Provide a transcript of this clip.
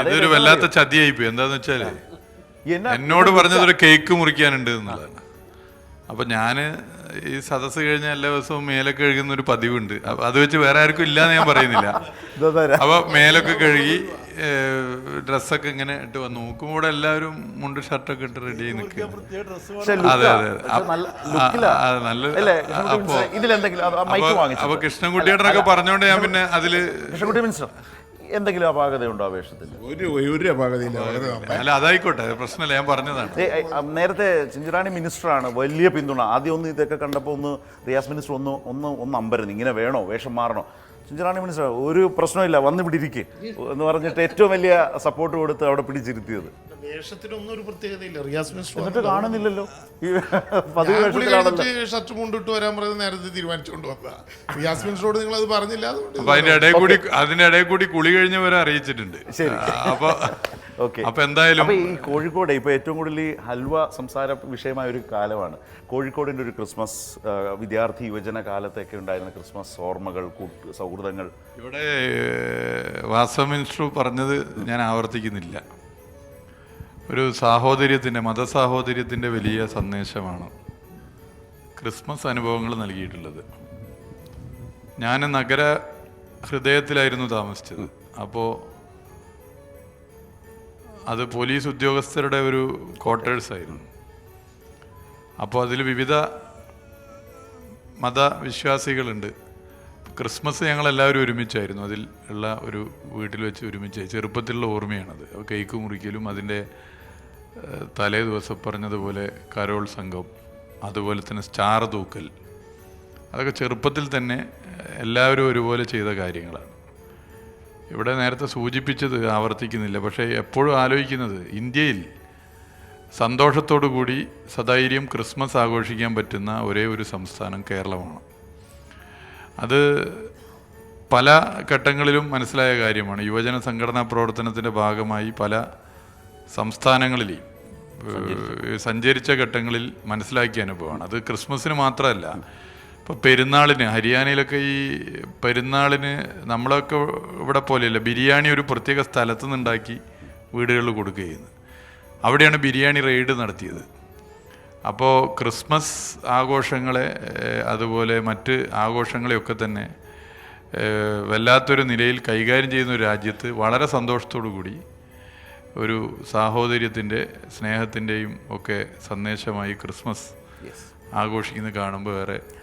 ഇതൊരു വല്ലാത്ത ചതിയായി പോയി എന്താന്ന് വെച്ചാൽ എന്നോട് പറഞ്ഞത് ഒരു കേക്ക് മുറിക്കാനുണ്ട് എന്നുള്ളതാണ്. അപ്പൊ ഞാൻ ഈ സദസ്സ് കഴിഞ്ഞ എല്ലാ ദിവസവും മേലൊക്കെ കഴുകുന്ന ഒരു പതിവുണ്ട്. അപ്പൊ അത് വെച്ച് വേറെ ആർക്കും ഇല്ലാന്ന് ഞാൻ പറയുന്നില്ല. അപ്പൊ മേലൊക്കെ കഴുകി ഡ്രസ്സൊക്കെ ഇങ്ങനെ ഇട്ട് വന്നു നോക്കുമ്പോൾ എല്ലാവരും മുണ്ട് ഷർട്ടൊക്കെ ഇട്ട് റെഡി ആയി നിൽക്കുക അതെ അതെ. നല്ല അപ്പോ അപ്പൊ- കൃഷ്ണൻകുട്ടിയുടെ ഒക്കെ പറഞ്ഞോണ്ട് ഞാൻ പിന്നെ അതിൽ എന്തെങ്കിലും അപാകതയുണ്ടോ ആ വേഷത്തിൽ ഒരു ഒരു അപാകതയില്ല. വളരെ നന്നായി. അല്ല അതായിക്കോട്ടെ. പ്രശ്നമല്ല ഞാൻ പറഞ്ഞതാണ്. ഏ, നേരത്തെ ചിഞ്ചിറാണി മിനിസ്റ്ററാണ് വലിയ പിന്തുണ. ആദ്യം ഒന്ന് ഇതൊക്കെ കണ്ടപ്പോൾ ഒന്ന് റിയാസ് മിനിസ്റ്റർ ഒന്ന് ഒന്ന് ഒന്ന് അമ്പരുന്നു ഇങ്ങനെ വേണോ വേഷം മാറണോ? ചിഞ്ചിറാണി മിനിസ്റ്റർ ഒരു പ്രശ്നമില്ല വന്ന് ഇവിടെ ഇരിക്ക് എന്ന് പറഞ്ഞിട്ട് ഏറ്റവും വലിയ സപ്പോർട്ട് കൊടുത്ത് അവിടെ പിടിച്ചിരുത്തിയത്. വേഷത്തിനൊന്നും ഒരു പ്രത്യേകതയില്ല. റിയാസ് മിസ്റ്റർ എന്നിട്ട് കാണുന്നില്ലല്ലോ. ഈ പതിവ് ഞാൻ പുള്ളി വേഷത്തിലാണല്ലോ ഷർട്ട് മുണ്ടിട്ട് വരാൻ പറയുന്നത് നേരത്തെ തീരുമാനിച്ചുകൊണ്ട് വന്നതാ. റിയാസ് മിനിസ്റ്ററോട് നിങ്ങൾ അത് പറഞ്ഞില്ല അതുകൊണ്ട് അപ്പൊ അതിന്റെ ഇടയിൽ കൂടി അതിന്റെ ഇടയിൽ കൂടി കുളി കഴിഞ്ഞവരെ അറിയിച്ചിട്ടുണ്ട്. ശരി. ആ, അപ്പൊ ഓക്കെ. അപ്പൊ എന്തായാലും അപ്പൊ ഈ കോഴിക്കോട് ഇപ്പൊ ഏറ്റവും കൂടുതൽ ഈ ഹൽവ സംസാര വിഷയമായ ഒരു കാലമാണ്. കോഴിക്കോടിന്റെ ഒരു ക്രിസ്മസ് ആ, വിദ്യാർത്ഥി യുവജന കാലത്തൊക്കെ ഉണ്ടായിരുന്ന ക്രിസ്മസ് ഓർമ്മകൾ കൂട്ട് സൗഹൃദങ്ങൾ. ഇവിടെ വാസവ മിനിസ്റ്റർ പറഞ്ഞത് ഞാൻ ആവർത്തിക്കുന്നില്ല. ഒരു സാഹോദര്യത്തിന്റെ മതസാഹോദര്യത്തിന്റെ വലിയ സന്ദേശമാണ് ക്രിസ്മസ് അനുഭവങ്ങൾ നൽകിയിട്ടുള്ളത്. ഞാൻ നഗര ഹൃദയത്തിലായിരുന്നു താമസിച്ചത്. അപ്പോൾ അത് പോലീസ് ഉദ്യോഗസ്ഥരുടെ ഒരു ക്വാർട്ടേഴ്സ് ആയിരുന്നു. അപ്പോൾ അതിൽ വിവിധ മതവിശ്വാസികളുണ്ട്. ക്രിസ്മസ് ഞങ്ങൾ എല്ലാവരും ഒരുമിച്ചായിരുന്നു. അതിൽ ഉള്ള ഒരു വീട്ടിൽ വെച്ച് ഒരുമിച്ച് ചെറുപ്പത്തിലുള്ള ഓർമ്മയാണത്. കേക്ക് മുറിക്കലും അതിന്റെ തലേ ദിവസം പറഞ്ഞതുപോലെ കരോൾ സംഘം അതുപോലെ തന്നെ സ്റ്റാർ തൂക്കൽ അതൊക്കെ ചെറുപ്പത്തിൽ തന്നെ എല്ലാവരും ഒരുപോലെ ചെയ്ത കാര്യങ്ങളാണ്. ഇവിടെ നേരത്തെ സൂചിപ്പിച്ചത് ആവർത്തിക്കുന്നില്ല. പക്ഷേ എപ്പോഴും ആലോചിക്കുന്നത് ഇന്ത്യയിൽ സന്തോഷത്തോടു കൂടി സധൈര്യം ക്രിസ്മസ് ആഘോഷിക്കാൻ പറ്റുന്ന ഒരേ ഒരു സംസ്ഥാനം കേരളമാണ്. അത് പല ഘട്ടങ്ങളിലും മനസ്സിലായ കാര്യമാണ്. യുവജന സംഘടനാ പ്രവർത്തനത്തിന്റെ ഭാഗമായി പല സംസ്ഥാനങ്ങളിലേയും സഞ്ചരിച്ച ഘട്ടങ്ങളിൽ മനസ്സിലാക്കിയ അനുഭവമാണ്. അത് ക്രിസ്മസിന് മാത്രമല്ല ഇപ്പോൾ പെരുന്നാളിന് ഹരിയാനയിലൊക്കെ ഈ പെരുന്നാളിന് നമ്മളൊക്കെ ഇവിടെ പോലെയല്ല ബിരിയാണി ഒരു പ്രത്യേക സ്ഥലത്ത് നിന്നുണ്ടാക്കി വീടുകളിൽ കൊടുക്കുകയാണ് അവിടെയാണ് ബിരിയാണി റെയ്ഡ് നടത്തിയത്. അപ്പോൾ ക്രിസ്മസ് ആഘോഷങ്ങളെ അതുപോലെ മറ്റ് ആഘോഷങ്ങളെയൊക്കെ തന്നെ വല്ലാത്തൊരു നിലയിൽ കൈകാര്യം ചെയ്യുന്ന ഒരു രാജ്യത്ത് വളരെ സന്തോഷത്തോടു കൂടി ഒരു സാഹോദര്യത്തിന്റെ സ്നേഹത്തിന്റെയും ഒക്കെ സന്ദേശമായി ക്രിസ്മസ് ആഘോഷിക്കുന്നത് കാണുമ്പോൾ വേറെ